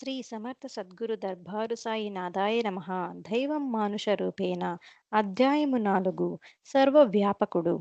శ్రీ సమర్థ సద్గురు దర్బారు సాయి నాదాయ నమ. దైవం మానుష రూపేణ. అధ్యాయము నాలుగు. సర్వవ్యాపకుడు.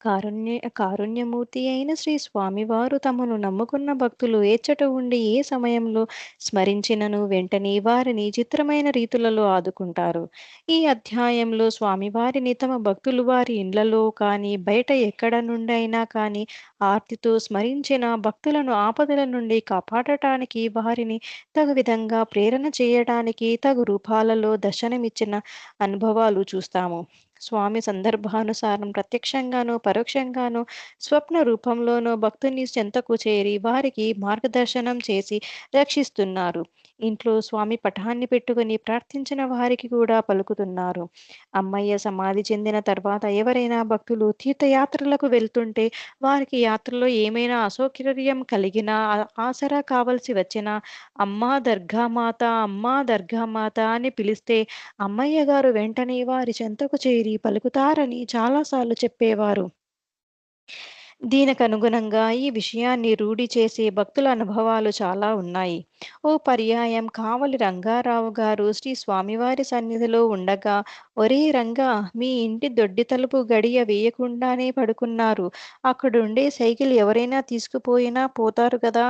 కారుణ్య కారుణ్యమూర్తి అయిన శ్రీ స్వామివారు తమను నమ్ముకున్న భక్తులు ఏచ్చట ఉండి ఏ సమయంలో స్మరించినను వెంటనే వారిని చిత్రమైన రీతులలో ఆదుకుంటారు. ఈ అధ్యాయంలో స్వామివారిని తమ భక్తులు వారి ఇండ్లలో కానీ బయట ఎక్కడ నుండైనా కానీ ఆర్తితో స్మరించిన భక్తులను ఆపదల నుండి కాపాడటానికి వారిని తగు విధంగా ప్రేరణ చేయడానికి తగు రూపాలలో దర్శనమిచ్చిన అనుభవాలు చూస్తాము. స్వామి సందర్భానుసారం ప్రత్యక్షంగానూ పరోక్షంగానూ స్వప్న రూపంలోనూ భక్తుని చెంతకు చేరి వారికి మార్గదర్శనం చేసి రక్షిస్తున్నారు. ఇంట్లో స్వామి పటాన్ని పెట్టుకుని ప్రార్థించిన వారికి కూడా పలుకుతున్నారు. అమ్మయ్య సమాధి చెందిన తర్వాత ఎవరైనా భక్తులు తీర్థయాత్రలకు వెళ్తుంటే వారికి యాత్రలో ఏమైనా అసౌకర్యం కలిగినా ఆసరా కావలసి వచ్చినా అమ్మా దర్గామాత అమ్మా దర్గామాత అని పిలిస్తే అమ్మయ్య గారు వెంటనే వారి చెంతకు చేరి పలుకుతారని చాలాసార్లు చెప్పేవారు. దీనికనుగుణంగా ఈ విషయాన్ని రూఢి చేసే భక్తుల అనుభవాలు చాలా ఉన్నాయి. ఓ పర్యాయం. కావలి రంగారావు గారు శ్రీ స్వామివారి సన్నిధిలో ఉండగా ఒరే రంగా మీ ఇంటి దొడ్డి తలుపు గడియ వేయకుండానే పడుకున్నారు. అక్కడుండే సైకిల్ ఎవరైనా తీసుకుపోయినా పోతారు కదా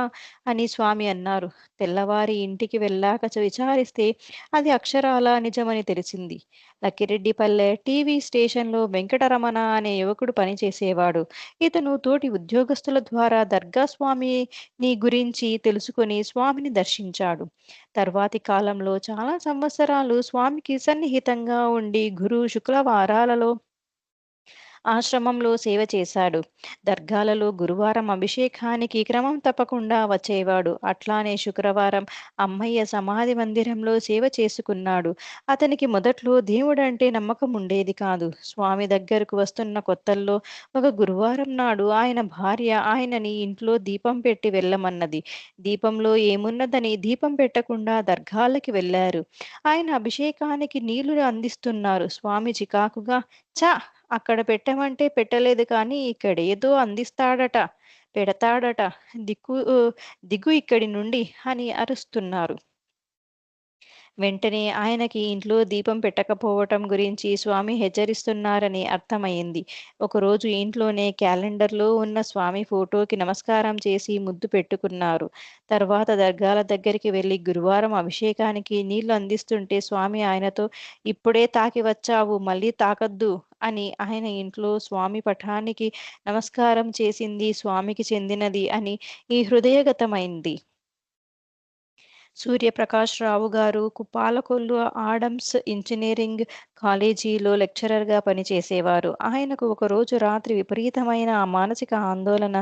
అని స్వామి అన్నారు. తెల్లవారి ఇంటికి వెళ్ళాక విచారిస్తే అది అక్షరాల నిజమని తెలిసింది. లక్కిరెడ్డిపల్లె టీవీ స్టేషన్లో వెంకటరమణ అనే యువకుడు పనిచేసేవాడు. ఇతను తోటి ఉద్యోగస్తుల ద్వారా దర్గా స్వామిని గురించి తెలుసుకుని స్వామిని దర్శించాడు. తర్వాతి కాలంలో చాలా సంవత్సరాలు స్వామికి సన్నిహితంగా ఉండి గురు శుక్రవారాలలో ఆశ్రమంలో సేవ చేశాడు. దర్గాలలో గురువారం అభిషేకానికి క్రమం తప్పకుండా వచ్చేవాడు. అట్లానే శుక్రవారం అమ్మయ్య సమాధి మందిరంలో సేవ చేసుకున్నాడు. అతనికి మొదట్లో దేవుడంటే నమ్మకం ఉండేది కాదు. స్వామి దగ్గరకు వస్తున్న కొత్తల్లో ఒక గురువారం నాడు ఆయన భార్య ఆయనని ఇంట్లో దీపం పెట్టి వెళ్ళమన్నది. దీపంలో ఏమున్నదని దీపం పెట్టకుండా దర్గాలకి వెళ్ళారు. ఆయన అభిషేకానికి నీళ్ళు అందిస్తున్నారు. స్వామి చికాకుగా చా అక్కడ పెట్టమంటే పెట్టలేదు కానీ ఇక్కడ ఏదో అందిస్తాడట పెడతాడట దిక్కు దిగు ఇక్కడి నుండి అని అరుస్తున్నారు. వెంటనే ఆయనకి ఇంట్లో దీపం పెట్టకపోవటం గురించి స్వామి హెచ్చరిస్తున్నారని అర్థమైంది. ఒకరోజు ఇంట్లోనే క్యాలెండర్లో ఉన్న స్వామి ఫోటోకి నమస్కారం చేసి ముద్దు పెట్టుకున్నారు. తర్వాత దర్గాల దగ్గరికి వెళ్ళి గురువారం అభిషేకానికి నీళ్ళు అందిస్తుంటే స్వామి ఆయనతో ఇప్పుడే తాకి వచ్చావు మళ్ళీ తాకద్దు అని ఆయన ఇంట్లో స్వామి పఠానికి నమస్కారం చేసింది స్వామికి చెందినది అని ఈ హృదయగతమైంది. సూర్యప్రకాష్ రావు గారు కుపాలకొల్లు ఆడమ్స్ ఇంజనీరింగ్ కాలేజీలో లెక్చరర్గా పనిచేసేవారు ఆయనకు ఒకరోజు రాత్రి విపరీతమైన ఆ మానసిక ఆందోళన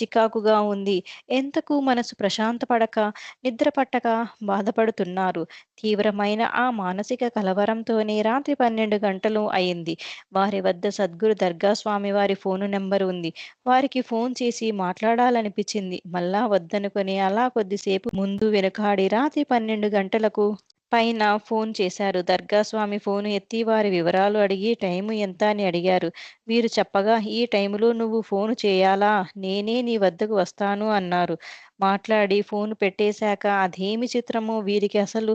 చికాకుగా ఉంది. ఎంతకు మనసు ప్రశాంతపడక నిద్ర పట్టక బాధపడుతున్నారు? తీవ్రమైన ఆ మానసిక కలవరంతోనే రాత్రి పన్నెండు గంటలు అయింది. వారి వద్ద సద్గురు దర్గా స్వామి వారి ఫోను నెంబర్ ఉంది. వారికి ఫోన్ చేసి మాట్లాడాలనిపించింది. మళ్ళా వద్దనుకొని అలా కొద్దిసేపు ముందు వెనుకాడి రాత్రి పన్నెండు గంటలకు పైన ఫోన్ చేశారు. దర్గా స్వామి ఫోను ఎత్తి వారి వివరాలు అడిగి టైము ఎంత? అని అడిగారు. వీరు చెప్పగా ఈ టైములో నువ్వు ఫోను చేయాలా? నేనే నీ వద్దకు వస్తాను అన్నారు. మాట్లాడి ఫోన్ పెట్టేశాక అదేమి చిత్రమో వీరికి అసలు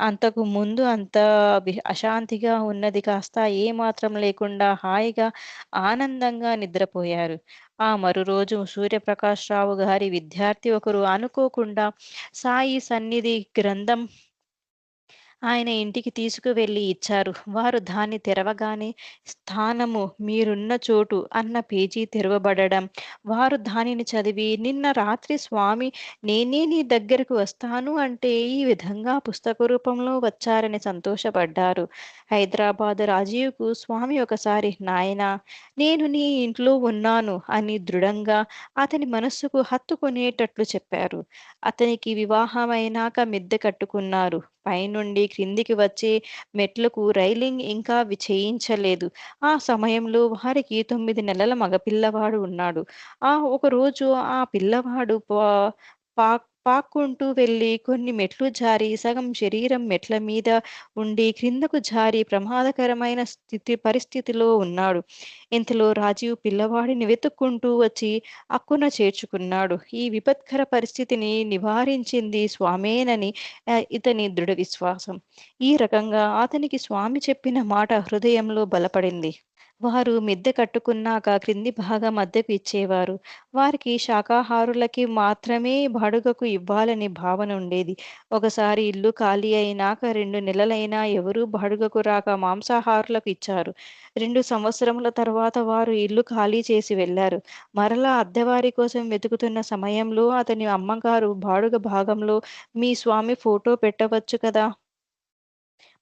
అంతకు ముందు అంత అశాంతిగా ఉన్నది కాస్త ఏ మాత్రం లేకుండా హాయిగా ఆనందంగా నిద్రపోయారు. ఆ మరురోజు సూర్యప్రకాష్ రావు గారి విద్యార్థి ఒకరు అనుకోకుండా సాయి సన్నిధి గ్రంథం ఆయన ఇంటికి తీసుకువెళ్ళి ఇచ్చారు. వారు దాన్ని తెరవగానే స్థానము మీరున్న చోటు అన్న పేజీ తెరవబడడం. వారు దానిని చదివి నిన్న రాత్రి స్వామి నేనే నీ దగ్గరకు వస్తాను అంటే ఈ విధంగా పుస్తక రూపంలో వచ్చారని సంతోషపడ్డారు. హైదరాబాద్ రాజీవ్కు స్వామి ఒకసారి నాయన నేను నీ ఇంట్లో ఉన్నాను అని దృఢంగా అతని మనస్సుకు హత్తుకునేటట్లు చెప్పారు. అతనికి వివాహమైనాక మిద్దె కట్టుకున్నారు. పైనుండి క్రిందికి వచ్చే మెట్లకు రైలింగ్ ఇంకా చేయించలేదు. ఆ సమయంలో వారికి తొమ్మిది నెలల మగపిల్లవాడు ఉన్నాడు. ఆ ఒక రోజు ఆ పిల్లవాడు పా పాక్కుంటూ వెళ్ళి కొన్ని మెట్లు జారి సగం శరీరం మెట్ల మీద ఉండి క్రిందకు జారి ప్రమాదకరమైన స్థితి పరిస్థితిలో ఉన్నాడు. ఇంతలో రాజీవ్ పిల్లవాడిని వెతుక్కుంటూ వచ్చి అక్కున చేర్చుకున్నాడు. ఈ విపత్కర పరిస్థితిని నివారించింది స్వామేనని ఇతని దృఢ విశ్వాసం. ఈ రకంగా అతనికి స్వామి చెప్పిన మాట హృదయంలో బలపడింది. వారు మిద్దె కట్టుకున్నాక క్రింది భాగం అద్దెకు ఇచ్చేవారు. వారికి శాకాహారులకి మాత్రమే బాడుగకు ఇవ్వాలని భావన ఉండేది. ఒకసారి ఇల్లు ఖాళీ అయినాక రెండు నెలలైనా ఎవరూ బాడుగకు రాక మాంసాహారులకు ఇచ్చారు. రెండు సంవత్సరముల తర్వాత వారు ఇల్లు ఖాళీ చేసి వెళ్ళారు. మరలా అద్దెవారి కోసం వెతుకుతున్న సమయంలో అతని అమ్మగారు బాడుగ భాగంలో మీ స్వామి ఫోటో పెట్టవచ్చు కదా?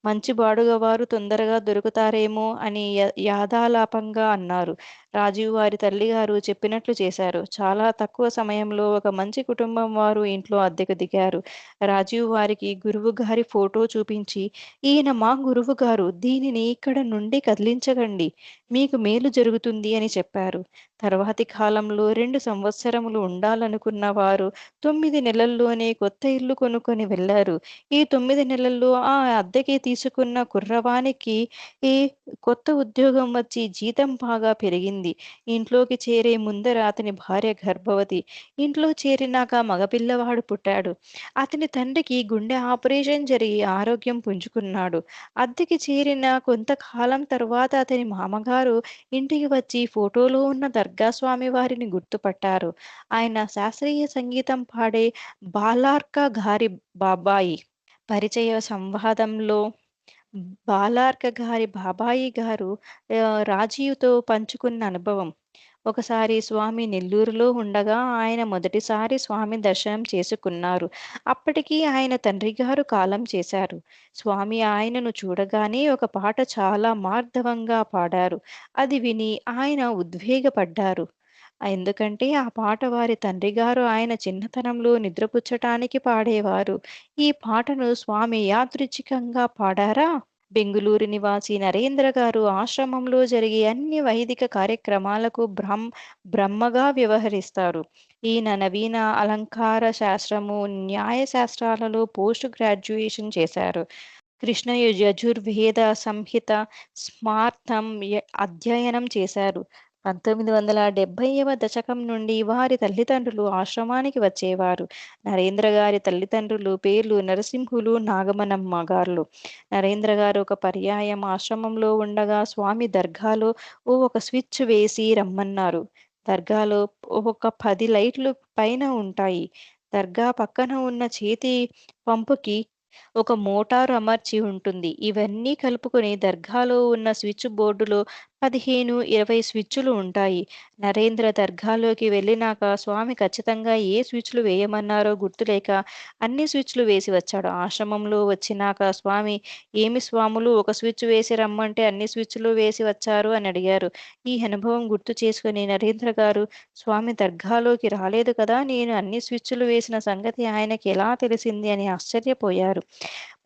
మంచి బాడుగవారు తొందరగా దొరుకుతారేమో అని య- యాదాలాపంగా అన్నారు. రాజీవ్ వారి తల్లిగారు చెప్పినట్లు చేశారు. చాలా తక్కువ సమయంలో ఒక మంచి కుటుంబం వారు ఇంట్లో అద్దెకు దిగారు. రాజీవ్ వారికి గురువు గారి ఫోటో చూపించి ఈయన మా గురువు గారు దీనిని ఇక్కడ నుండి కదిలించకండి. మీకు మేలు జరుగుతుంది అని చెప్పారు. తర్వాతి కాలంలో రెండు సంవత్సరములు ఉండాలనుకున్న వారు తొమ్మిది నెలల్లోనే కొత్త ఇల్లు కొనుక్కొని వెళ్ళారు. ఈ తొమ్మిది నెలల్లో ఆ అద్దెకి తీసుకున్న కుర్రవానికి ఈ కొత్త ఉద్యోగం వచ్చి జీతం బాగా పెరిగింది. ఇంట్లోకి చేరే ముందర అతని భార్య గర్భవతి. ఇంట్లో చేరినాక మగపిల్లవాడు పుట్టాడు. అతని తండ్రికి గుండె ఆపరేషన్ జరిగి ఆరోగ్యం పుంజుకున్నాడు. అద్దెకి చేరిన కొంతకాలం తర్వాత అతని మామగారు ఇంటికి వచ్చి ఫోటోలో ఉన్న దర్గా స్వామి వారిని గుర్తుపట్టారు. ఆయన శాస్త్రీయ సంగీతం పాడే బాలార్క గారి బాబాయి. పరిచయ సంవాదంలో బాలార్క గారి బాబాయి గారు ఆ, రాజీవ్తో పంచుకున్న అనుభవం. ఒకసారి స్వామి నెల్లూరులో ఉండగా ఆయన మొదటిసారి స్వామి దర్శనం చేసుకున్నారు. అప్పటికి ఆయన తండ్రి గారు కాలం చేశారు. స్వామి ఆయనను చూడగానే ఒక పాట చాలా మార్ధవంగా పాడారు. అది విని ఆయన ఉద్వేగపడ్డారు. ఎందుకంటే ఆ పాట వారి తండ్రి గారు ఆయన చిన్నతనంలో నిద్రపుచ్చటానికి పాడేవారు. ఈ పాటను స్వామి యాదృచ్ఛికంగా పాడారా? బెంగుళూరు నివాసి నరేంద్ర గారు ఆశ్రమంలో జరిగే అన్ని వైదిక కార్యక్రమాలకు బ్రహ్మ బ్రహ్మగా వ్యవహరిస్తారు. ఈయన నవీన అలంకార శాస్త్రము న్యాయ శాస్త్రాలలో పోస్ట్ గ్రాడ్యుయేషన్ చేశారు. కృష్ణ యజుర్వేద సంహిత స్మార్థం అధ్యయనం చేశారు. పంతొమ్మిది వందల డెబ్బైవ దశకం నుండి వారి తల్లిదండ్రులు ఆశ్రమానికి వచ్చేవారు. నరేంద్ర గారి తల్లిదండ్రులు పేర్లు నరసింహులు నాగమనమ్మ గారు నరేంద్ర గారు ఒక పర్యాయం ఆశ్రమంలో ఉండగా స్వామి దర్గాలో ఓ ఒక స్విచ్ వేసి రమ్మన్నారు. దర్గాలో ఒక పది లైట్లు పైన ఉంటాయి. దర్గా పక్కన ఉన్న చేతి పంపుకి ఒక మోటారు అమర్చి ఉంటుంది. ఇవన్నీ కలుపుకొని దర్గాలో ఉన్న స్విచ్ బోర్డులో పదిహేను ఇరవై స్విచ్లు ఉంటాయి. నరేంద్ర దర్గాలోకి వెళ్ళినాక స్వామి ఖచ్చితంగా ఏ స్విచ్లు వేయమన్నారో గుర్తులేక అన్ని స్విచ్లు వేసి వచ్చాడు. ఆశ్రమంలో వచ్చినాక స్వామి ఏమి స్వాములు ఒక స్విచ్ వేసి రమ్మంటే అన్ని స్విచ్లు వేసి వచ్చారు అని అడిగారు. ఈ అనుభవం గుర్తు చేసుకుని నరేంద్ర గారు స్వామి దర్గాలోకి రాలేదు కదా నేను అన్ని స్విచ్లు వేసిన సంగతి ఆయనకి ఎలా తెలిసింది అని ఆశ్చర్యపోయారు.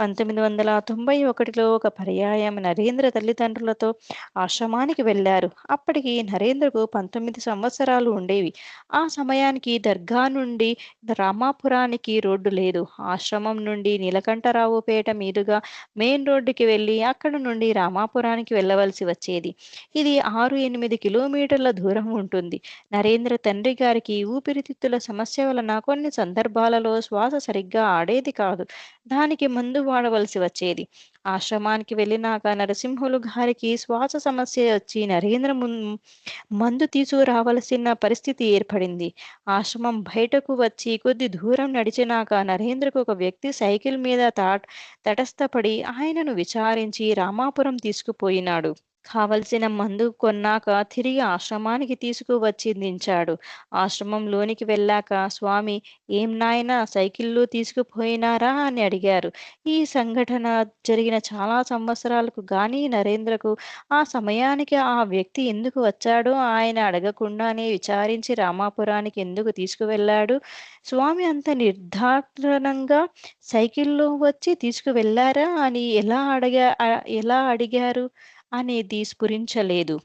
పంతొమ్మిది వందల తొంభై ఒకటిలో ఒక పర్యాయం నరేంద్ర తల్లిదండ్రులతో ఆశ్రమానికి వెళ్ళారు. అప్పటికి నరేంద్రకు పంతొమ్మిది సంవత్సరాలు ఉండేవి. ఆ సమయానికి దర్గా నుండి రామాపురానికి రోడ్డు లేదు. ఆశ్రమం నుండి నీలకంఠరావుపేట మీదుగా మెయిన్ రోడ్డుకి వెళ్ళి అక్కడ నుండి రామాపురానికి వెళ్ళవలసి వచ్చేది. ఇది ఆరు ఎనిమిది కిలోమీటర్ల దూరం ఉంటుంది. నరేంద్ర తండ్రి గారికి ఊపిరితిత్తుల సమస్య వలన కొన్ని సందర్భాలలో శ్వాస సరిగ్గా ఆడేది కాదు. దానికి మందు వాడవలసి వచ్చేది. ఆశ్రమానికి వెళ్ళినాక నరసింహులు గారికి శ్వాస సమస్య వచ్చి నరేంద్ర మందు తీసుకురావలసిన పరిస్థితి ఏర్పడింది. ఆశ్రమం బయటకు వచ్చి కొద్ది దూరం నడిచినాక నరేంద్రకు ఒక వ్యక్తి సైకిల్ మీద తా తటస్థపడి ఆయనను విచారించి రామాపురం తీసుకుపోయినాడు. కావలసిన మందు కొన్నాక తిరిగి ఆశ్రమానికి తీసుకువచ్చి దించాడు ఆశ్రమంలోనికి వెళ్ళాక స్వామి ఏం నాయనా సైకిల్లో తీసుకుపోయినారా? అని అడిగారు. ఈ సంఘటన జరిగిన చాలా సంవత్సరాలకు గాని నరేంద్రకు ఆ సమయానికి ఆ వ్యక్తి ఎందుకు వచ్చాడో ఆయన అడగకుండానే విచారించి రామాపురానికి ఎందుకు తీసుకువెళ్ళాడు? స్వామి అంత నిర్ధారణంగా సైకిల్లో వచ్చి తీసుకువెళ్ళారా? అని ఎలా అడిగా ఎలా అడిగారు? అనేది స్ఫురించలేదు.